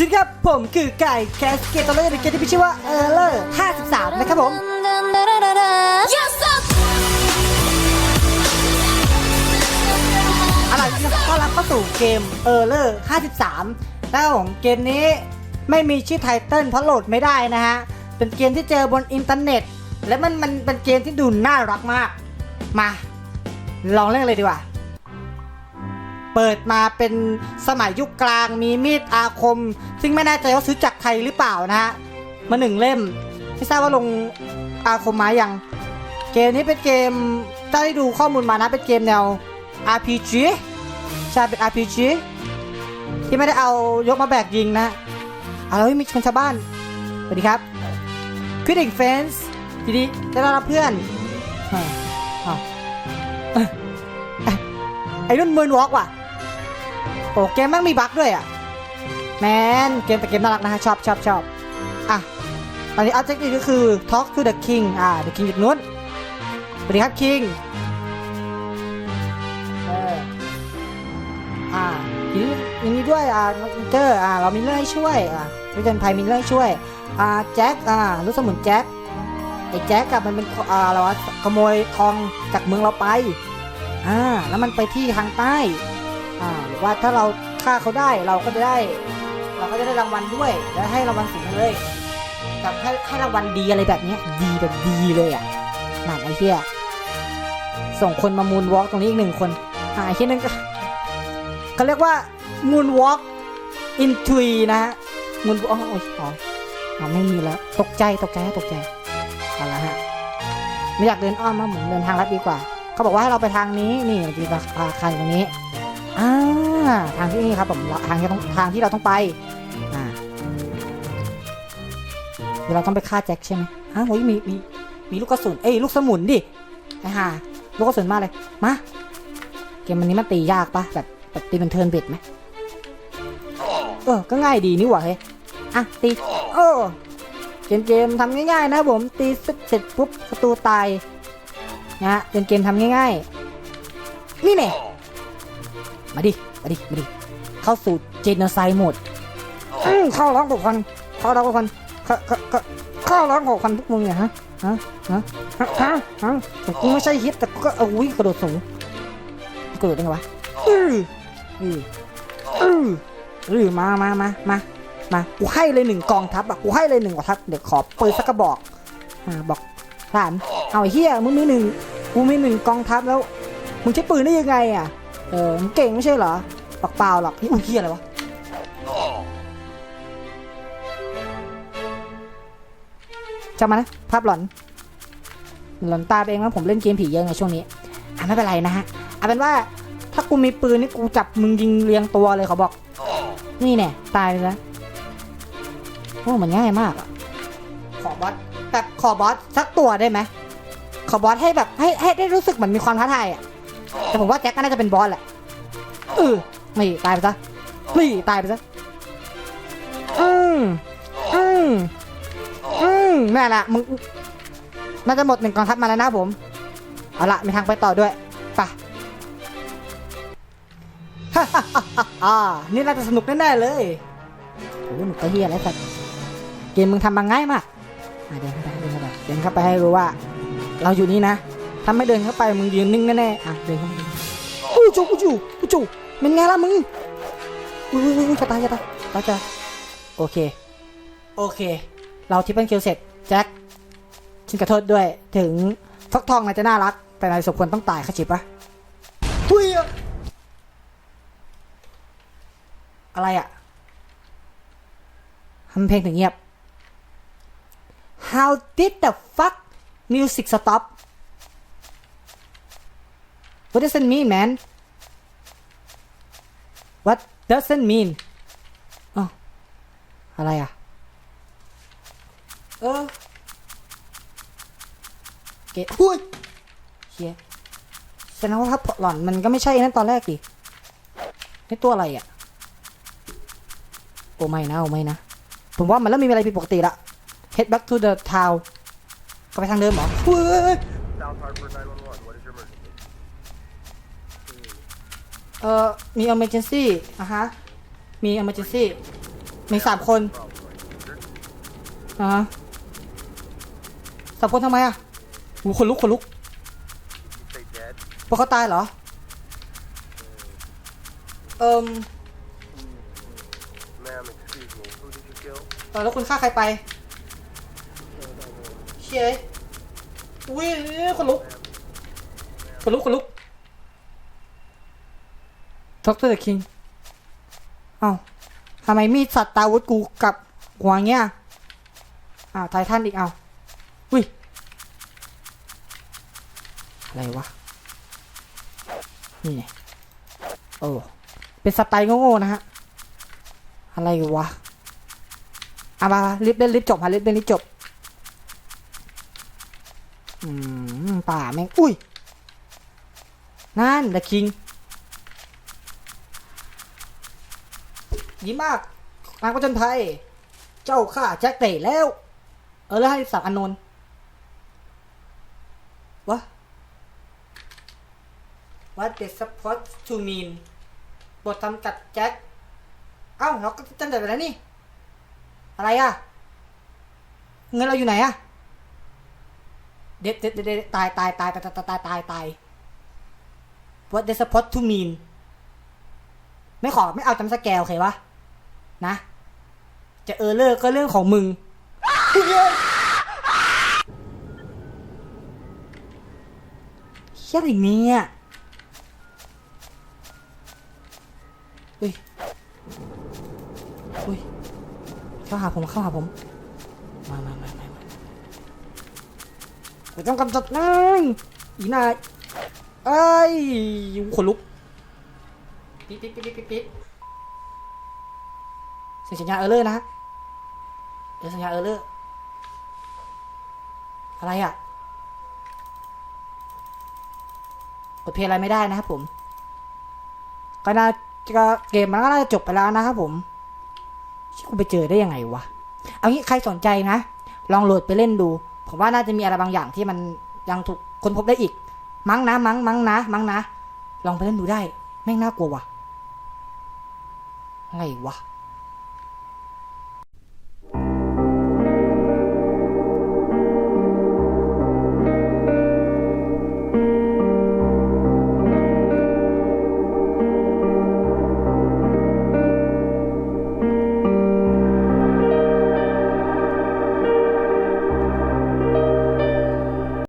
สวัสดีครับ ผมคือไก่แคสเกตตอนแรกในเกมที่มีชื่อว่าเออร์เลอร์53 นะครับผม Yes, up. อะไรก็รับเข้าสู่เกมเออร์เลอร์53แล้วผมเกมนี้ไม่มีชื่อไทเติลเพราะโหลดไม่ได้นะฮะ เป็นเกมที่เจอบนอินเทอร์เน็ต และมันมันเป็นเกมที่ดูน่ารักมาก มา ลองเล่นเลยดีกว่า เปิดมาเป็นสมัยยุคกลางมีมีดอาคม ซึ่งไม่แน่ใจว่าซื้อจากใครหรือเปล่านะฮะมาหนึ่งเล่ม ไม่ทราบว่าลงอาคมมายังเกมนี้เป็นเกมถ้าได้ดูข้อมูลมานะเป็นเกมแนว RPG ใช่เป็น RPG ที่ไม่ได้เอายกมาแบกยิงนะเอาแล้วมีคนชาวบ้านสวัสดีครับ Quitting Friends ทีนี้ได้รับเพื่อนไอ้รุ่นมืนวอล์กว่ะ โอ้เกมแม่งมีบั๊กด้วยอะ แมนเกมแต่เกมน่ารักนะฮะชอบชอบชอบอะ ตอนนี้ objective ก็คือ talk to the king อ่า the king อยู่นู้นสวัสดีครับ king เอออ่าทีนี้อย่างนี้ด้วยอ่าเจออ่าเรามีเรื่องให้ช่วยอ่าวิจันภัยมีเรื่องช่วยอ่าแจ็คอ่ารู้สมุนแจ็คไอ้แจ็คกับมันเป็นอ่าอะไรวะขโมยทองจากเมืองเราไปอ่าแล้วมันไปที่ทางใต้ หรือว่าถ้าเราฆ่าเขาได้เราก็จะได้ เราก็จะได้รางวัลด้วย แล้วให้รางวัลสูงเลยแบบให้ให้รางวัลดีอะไรแบบเนี้ยดีแบบดีเลยอะนั่นไอ้เหี้ยส่งคนมามูนวอล์กตรงนี้อีกหนึ่งคนอ่าไอ้เหี้ยนั่นก็เขาเรียกว่ามูนวอล์กอินทุยนะฮะมูนวอล์กโอ้ยอ๋ออ๋อไม่มีแล้ว ตกใจตกใจตกใจเอาละฮะไม่อยากเดินอ้อมมาเหมือนเดินทางลัดดีกว่า เขาบอกว่าให้เราไปทางนี้นี่มันจะมีอาคารตรงนี้ อ่าทางที่นี่ครับผมทางที่ต้องทางที่เราต้องไปอ่าเราต้องไปฆ่าแจ็คใช่ไหมอ้าวโอ้ยมีมีมีลูกกระสุนเอ้ยลูกสมุนดิไอ้ห่าลูกกระสุนมาเลยมาเกมมันนี้มันตียากปะแบบแบบตีเป็นเทิร์นเบ็ดไหมเออก็ง่ายดีนี่หว่าเฮ้ยอะตีเออเกมเกมทำง่ายๆนะผมตีเสร็จปุ๊บศัตรูตายนะฮะเป็นเกมทำง่ายๆนี่แน่ มาดิมาดิมาดิเข้าสู่เจนไซด์โหมดอืมเข้าร้องหกพันเข้าร้องหกพันเข้าเข้าเข้าเขาร้องหกพันพวกมึงเนี่ยฮะฮะฮะฮะฮะกูไม่ใช่ฮิตแต่กูก็เอาวิ่งกระโดดสูงกระโดดได้ไงวะอืออืออืออือมามามามามากูให้เลยหนึ่งกองทัพอะกูให้เลยหนึ่งกองทัพเดี๋ยวขอปืนสักกระบอกอ่าบอกหลานเอาเฮียมึงมีหนึ่งกูมีหนึ่งกองทัพแล้วมึงใช้ปืนได้ยังไงอะ เออมึงเก่งไม่ใช่เหรอปากเปล่าหรอกนี่อุ้ยเฮียอะไรวะจำมานะ ภาพหลอน หลอนตาเองว่าผมเล่นเกมผีเยอะในช่วงนี้อะไม่เป็นไรนะฮะเอาเป็นว่าถ้ากูมีปืนนี่กูจับมึงยิงเรียงตัวเลยเขาบอก นี่แน่ตายไปแล้วโอ้มันง่ายมากอะขอบอสแบบขอบอสสักตัวได้ไหมขอบอสให้แบบให้ให้ได้รู้สึกเหมือนมีความท้าทายอะ แต่ผมว่าแจ็คก็น่าจะเป็นบอสแหละเออไม่ตายไปซะไม่ตายไปซะอืมอืมอืมแม่ละมึงน่าจะหมดหนึ่งกองทัพมาแล้วนะผมเอาละมีทางไปต่อด้วยไปอ่านี่น่าจะสนุกแน่ๆเลยโอ้หนุกก็เฮียแล้วสัตว์เกมมึงทำมาง่ายมากเดินเข้าไปเดินเข้าไปเดินเข้าไปให้รู้ว่า เราอยู่นี่นะ ถ้าไม่เดินเข้าไปมึงยืนนิ่งแน่ๆอะเดินเข้ามาอู้จูอู้จูอู้จูเป็นไงล่ะมึงอุ้ยอุ้ยอุ้ยจะตายจะตายตายจะโอเค โอเค เราทิปเปิลคิวเสร็จแจ็คฉันขอโทษด้วยถึงฟักทองนายจะน่ารัก แต่นายสมควรต้องตายเข้าใจปะทุยอะอะไรอะทำเพลงถึงเงียบ How did the fuck music stop What does it mean man What does it mean อ๋ออะไรอะ เออเกตหุ้ยเชียแสดงว่าถ้าหล่อนมันก็ไม่ใช่นั่นตอนแรกดินี่ตัวอะไรอะ โอ้ไม่นะโอ้ไม่นะ ผมว่ามันเริ่มมีอะไรผิดปกติละ head back to the town ก็ไปทางเดิมเหรอเฮ้ย South Hartford 911, what is your emergency? เอ่อ มี emergency อะฮะ มี emergency มีสามคนอะสามคนทำไมอะหูคนลุกคนลุกพวกเขาตายเหรอ เอิมเออแล้วคุณฆ่าใครไปเชี่ยอุ้ยคนลุกคนลุกคนลุก ด็อกเตอร์คิงเอ้าทำไมมีดสัตว์ตาวุธกูกับหัวเงี้ยอ้าวไททันอีกเอาอุ้ยอะไรวะ นี่ไงโอ้เป็นสไตล์โง่ๆนะฮะ อะไรวะเอามาลิฟเล่นลิฟจบฮะลิฟเล่นลิฟจบ อืม ป่าแม่ง อุ้ย นั่น The King ดีมากนางประจนภัยเจ้าข้าแจ็คเตะแล้ว เออแล้วให้สับอนนนท์วะ What does support to mean บทจำกัดแจ็ค เอ้าเราก็จำกัดไปแล้วนี่ อะไรอะ เงินเราอยู่ไหนอะ เด็ดเด็ดเด็ดตายตายตายตายตายตายตายตาย What does support to mean ไม่ขอไม่เอาจำสแกลโอเควะ นะ จะเออเลอร์ก็เรื่องของมึงเฮียอะไรเนี่ยอุ้ยอุ้ยเข้าหาผมเข้าหาผม มามามามามาผมต้องกำจัดนายอีนายเอ้ยขนลุก ปิ๊บปิ๊บปิ๊บปิ๊บปิ๊บเสียงสัญญาเออร์เลอร์นะฮะเออสัญญาเออร์เลอร์อะไรอะกดเพลย์อะไรไม่ได้นะครับผม ก็น่าจะเกมมันก็น่าจะจบไปแล้วนะครับผมชิคุณไปเจอได้ยังไงวะ เอางี้ใครสนใจนะ ลองโหลดไปเล่นดู ผมว่าน่าจะมีอะไรบางอย่างที่มันยังถูกค้นพบได้อีก มั้งนะ มั้ง มั้งนะ มั้งนะ ลองไปเล่นดูได้ แม่งน่ากลัววะอะไรวะ